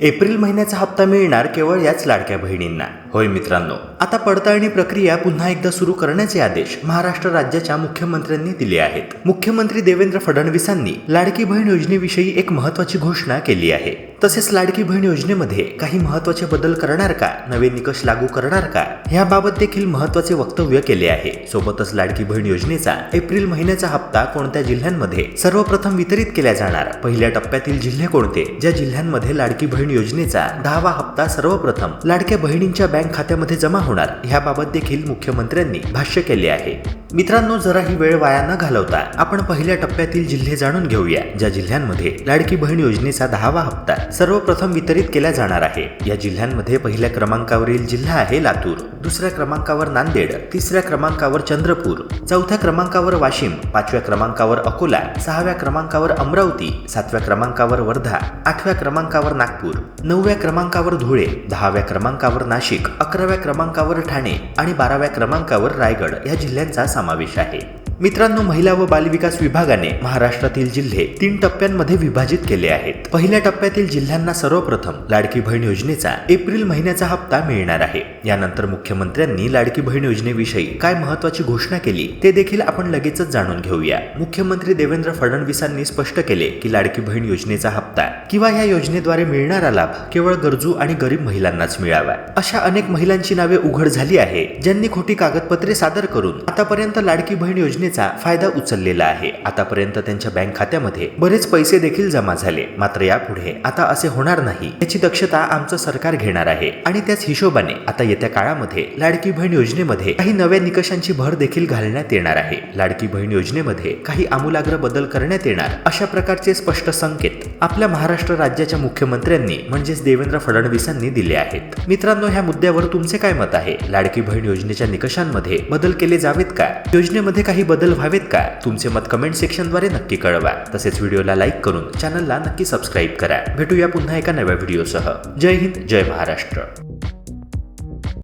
April महिन्याचा हप्ता मिळणार केवळ याच लाडक्या बहिणींना. होय मित्रांनो आता पडताळणी प्रक्रिया पुन्हा एकदा सुरू करण्याचे आदेश महाराष्ट्र राज्याच्या मुख्यमंत्र्यांनी दिले आहेत. मुख्यमंत्री देवेंद्र फडणवीसांनी लाडकी बहीण योजनेविषयी एक महत्वाची घोषणा केली आहे. तसेच लाडकी बहीण योजनेमध्ये काही महत्त्वाचे बदल करणार का नवे निकष लागू करणार का याबाबत देखील महत्त्वाचे वक्तव्य केले आहे. सोबतच लाडकी बहीण योजनेचा एप्रिल महिन्याचा हप्ता कोणत्या जिल्ह्यांमध्ये सर्वप्रथम वितरित केला जाणार? पहिल्या टप्प्यातील जिल्हे कोणते? ज्या जिल्ह्यांमध्ये लाडकी बहीण योजनेचा दहावा हप्ता सर्वप्रथम लाडक्या बहिणींच्या बँक खात्यामध्ये जमा होणार. याबाबत देखील मुख्यमंत्र्यांनी भाष्य केले आहे. मित्रांनो जरा ही वेळ वाया न घालवता आपण पहिल्या टप्प्यातील जिल्हे जाणून घेऊया ज्या जिल्ह्यांमध्ये लाडकी बहीण योजनेचा दहावा हप्ता सर्वप्रथम वितरित केला जाणार आहे. या जिल्ह्यांमध्ये पहिल्या क्रमांकावरील जिल्हा आहे लातूर दुसऱ्या क्रमांकावर नांदेड तिसऱ्या क्रमांकावर चंद्रपूर चौथ्या क्रमांकावर वाशिम पाचव्या क्रमांकावर अकोला सहाव्या क्रमांकावर अमरावती सातव्या क्रमांकावर वर्धा आठव्या क्रमांकावर नागपूर नवव्या क्रमांकावर धुळे दहाव्या क्रमांकावर नाशिक अकराव्या क्रमांकावर ठाणे आणि बाराव्या क्रमांकावर रायगड या जिल्ह्यांचा समावेश आहे. मित्रांनो महिला व बालविकास विभागाने महाराष्ट्रातील जिल्हे तीन टप्प्यांमध्ये विभाजित केले आहेत. पहिल्या टप्प्यातील जिल्ह्यांना सर्वप्रथम लाडकी बहीण योजनेचा एप्रिल महिन्याचा हप्ता मिळणार आहे. यानंतर मुख्यमंत्र्यांनी लाडकी बहीण योजनेविषयी काय महत्वाची घोषणा केली ते देखील आपण लगेचच जाणून घेऊया. मुख्यमंत्री देवेंद्र फडणवीसांनी स्पष्ट केले की लाडकी बहीण योजनेचा हप्ता किंवा या योजनेद्वारे मिळणारा लाभ केवळ गरजू आणि गरीब महिलांनाच मिळावा. अशा अनेक महिलांची नावे उघड झाली आहे ज्यांनी खोटी कागदपत्रे सादर करून आतापर्यंत लाडकी बहीण योजने योजनेचा फायदा उचललेला आहे. आतापर्यंत त्यांच्या बँक खात्यामध्ये बरेच पैसे देखील जमा झाले. मात्र यापुढे आता असे होणार नाही. याची दक्षता आमचं सरकार घेणार आहे. आणि त्याच हिशोबाने आता येत्या काळामध्ये लाडकी बहीण योजनेमध्ये काही नव्या निकषांची भर देखील घालण्यात येणार आहे. लाडकी बहीण योजनेमध्ये काही आमूलाग्र बदल करण्यात येणार अशा प्रकारचे स्पष्ट संकेत आपल्या महाराष्ट्र राज्याच्या मुख्यमंत्र्यांनी म्हणजेच देवेंद्र फडणवीसांनी दिले आहेत. मित्रांनो ह्या मुद्द्यावर तुमचे काय मत आहे? लाडकी बहीण योजनेच्या निकषांमध्ये बदल केले जावेत का? योजनेमध्ये काही बदल बदल व्हावेत का तुमचे मत कमेंट सेक्शनद्वारे नक्की कळवा. तसेच व्हिडिओला लाईक करून चॅनलला नक्की सबस्क्राईब करा. भेटूया पुन्हा एका नव्या व्हिडिओसह जय हिंद जय महाराष्ट्र.